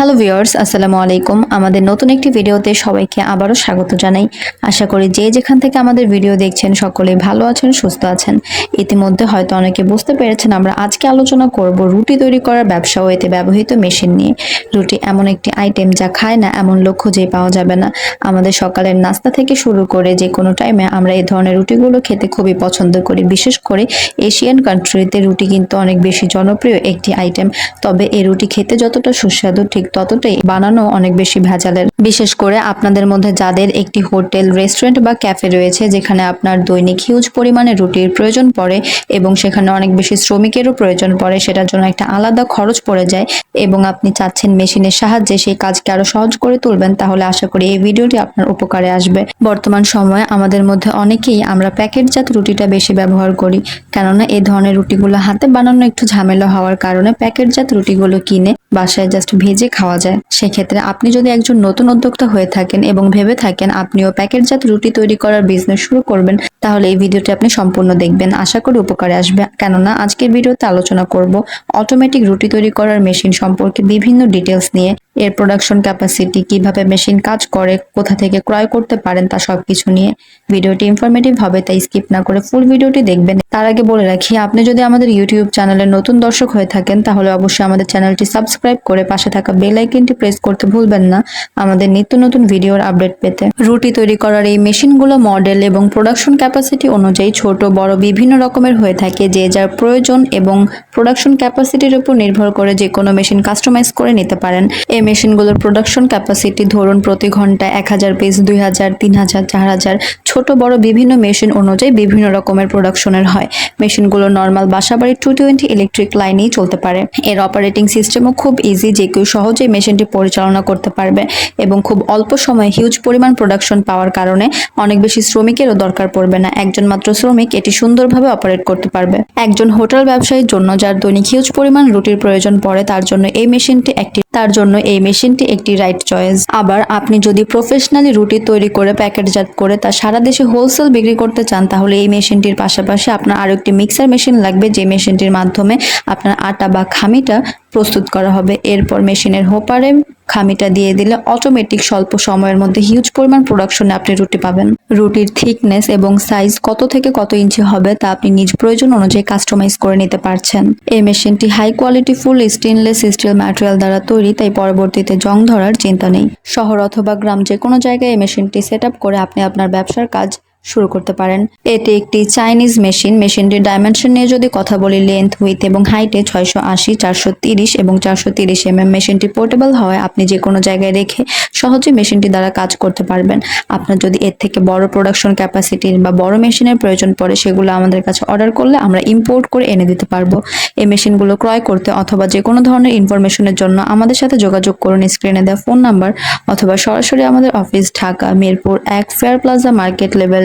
Hello viewers আসসালামু আলাইকুম। আমাদের নতুন একটি ভিডিওতে সবাইকে আবারও স্বাগত জানাই। আশা করি যে যেখান থেকে আমাদের ভিডিও দেখছেন সকলে ভালো আছেন, সুস্থ আছেন। ইতিমধ্যে হয়তো অনেকে বুঝতে পেরেছেন, আমরা আজকে আলোচনা করব রুটি তৈরি করার ব্যবসা ও এতে ব্যবহৃত মেশিন নিয়ে। রুটি এমন একটি আইটেম যা খায় না, এমন লক্ষ্য যে পাওয়া যাবে না। আমাদের সকালের নাস্তা থেকে শুরু করে যে কোনো টাইমে আমরা এই ধরনের রুটিগুলো খেতে খুবই পছন্দ করি। বিশেষ করে এশিয়ান কান্ট্রিতে রুটি কিন্তু অনেক বেশি জনপ্রিয় একটি আইটেম তবে এই রুটি খেতে যতটা সুস্বাদু, ঠিক ততটাই বানানো অনেক বেশি ভেজালের। বিশেষ করে আপনাদের মধ্যে যাদের একটি হোটেল, রেস্টুরেন্ট বা ক্যাফে রয়েছে, যেখানে আপনার দৈনিক হিউজ পরিমাণে রুটির প্রয়োজন পড়ে এবং সেখানে অনেক বেশি শ্রমিকেরও প্রয়োজন পড়ে, সেটার জন্য একটা আলাদা খরচ পড়ে যায় এবং আপনি চাচ্ছেন মেশিনের সাহায্যে সেই কাজকে আরও সহজ করে তুলবেন, তাহলে আশা করি এই ভিডিওটি আপনার উপকারে আসবে। বর্তমান সময়ে আমাদের মধ্যে অনেকেই আমরা প্যাকেটজাত রুটিটা বেশি ব্যবহার করি, কেননা এই ধরনের রুটিগুলো হাতে বানানো একটু ঝামেলা হওয়ার কারণে প্যাকেটজাত রুটিগুলো কিনে বাসায় জাস্ট ভেজে খাওয়া যায়। সেক্ষেত্রে আপনি যদি একজন নতুন উদ্যোক্তা হয়ে থাকেন এবং ভেবে থাকেন আপনিও প্যাকেটজাত রুটি তৈরি করার বিজনেস শুরু করবেন, তাহলে এই ভিডিওটি আপনি সম্পূর্ণ দেখবেন। আশা করি উপকারে আসবে। কেননা, আজকের ভিডিওতে আলোচনা করব অটোমেটিক রুটি তৈরি করার মেশিন সম্পর্কে বিভিন্ন ডিটেলস নিয়ে, এর প্রোডাকশন ক্যাপাসিটি কীভাবে মেশিন কাজ করে, কোথা থেকে ক্রয় করতে পারেন, তা সবকিছু নিয়ে। ভিডিওটি ইনফরমেটিভ হবে, তাই স্কিপ না করে ফুল ভিডিওটি দেখবেন। তার আগে বলে রাখি, আপনি যদি আমাদের ইউটিউব চ্যানেলের নতুন দর্শক হয়ে থাকেন, তাহলে অবশ্যই আমাদের চ্যানেলটি সাবস্ক্রাইব করে পাশে থাকা বেল আইকনটি প্রেস করতে ভুলবেন না আমাদের নিত্য নতুন ভিডিওর আপডেট পেতে। রুটি তৈরি করার এই মেশিনগুলো মডেল এবং প্রোডাকশন ক্যাপাসিটি অনুযায়ী ছোট, বড়, বিভিন্ন রকমের হয়ে থাকে যে যার প্রয়োজন এবং প্রোডাকশন ক্যাপাসিটির উপর নির্ভর করে যে কোনো মেশিন কাস্টমাইজ করে নিতে পারেন। এই মেশিনগুলোর প্রোডাকশন ক্যাপাসিটি ধরুন প্রতি ঘন্টায় এক হাজার পিস দুই হাজার, তিন হাজার, চার হাজার ছোট, বড় বিভিন্ন মেশিন অনুযায়ী বিভিন্ন রকমের প্রোডাকশনের হয়। মেশিনগুলো নর্মাল বাসাবাড়ির টু টোয়েন্টি ইলেকট্রিক লাইনেই চলতে পারে। এর অপারেটিং সিস্টেমও খুব ইজি যে কেউ সহজেই মেশিনটি পরিচালনা করতে পারবে এবং খুব অল্প সময়ে হিউজ পরিমাণ প্রোডাকশন পাওয়ার কারণে অনেক বেশি শ্রমিকেরও দরকার পড়বে না। একজন মাত্র শ্রমিক এটি সুন্দরভাবে অপারেট করতে পারবে। একজন হোটেল ব্যবসায়ীর জন্য যার দৈনিক হিউজ পরিমাণ রুটির প্রয়োজন পড়ে, তার জন্য এই মেশিনটি একটি তার জন্য এই মেশিনটি একটি রাইট চয়েস আবার আপনি যদি প্রফেশনালি রুটি তৈরি করে প্যাকেটজাত করে তা সারা দেশে হোলসেল বিক্রি করতে চান, তাহলে এই মেশিনটির পাশাপাশি আপনার আরও একটি মিক্সার মেশিন লাগবে, যে মেশিনটির মাধ্যমে আপনার আটা বা খামিটা প্রস্তুত করা হবে। এরপর মেশিনের হোপারে খামিটা দিয়ে দিলে অটোমেটিক স্বল্প সময়ের মধ্যে হিউজ পরিমাণ প্রোডাকশনে আপনি রুটি পাবেন। রুটির থিকনেস এবং সাইজ কত থেকে কত ইঞ্চি হবে তা আপনি নিজ প্রয়োজন অনুযায়ী কাস্টমাইজ করে নিতে পারছেন। এই মেশিনটি high quality full stainless steel material দ্বারা তৈরি, তাই পরবর্তীতে জং ধরার চিন্তা নেই। শহর অথবা গ্রাম যে কোনো জায়গায় এই মেশিনটি সেট করে আপনি আপনার ব্যবসার কাজ শুরু করতে পারেন। এটি একটি চাইনিজ মেশিন, মেশিনটির ডাইমেনশন নিয়ে যদি কথা বলি লেন্থ উইথ এবং হাইটে ছয়শো আশি, চারশো তিরিশ এবং চারশো তিরিশ এম মেশিনটি পোর্টেবল হওয়ায় আপনি যে কোনো জায়গায় রেখে সহজে মেশিনটি দ্বারা কাজ করতে পারবেন। আপনার যদি এর থেকে বড় প্রোডাকশন ক্যাপাসিটির বা বড় মেশিনের প্রয়োজন পড়ে, সেগুলো আমাদের কাছে অর্ডার করলে আমরা ইম্পোর্ট করে এনে দিতে পারব। এই মেশিনগুলো ক্রয় করতে অথবা যে কোনো ধরনের ইনফরমেশনের জন্য আমাদের সাথে যোগাযোগ করুন। স্ক্রিনে দেওয়া ফোন নাম্বার অথবা সরাসরি আমাদের অফিস ঢাকা, মিরপুর, এক ফেয়ার প্লাজা মার্কেট লেভেল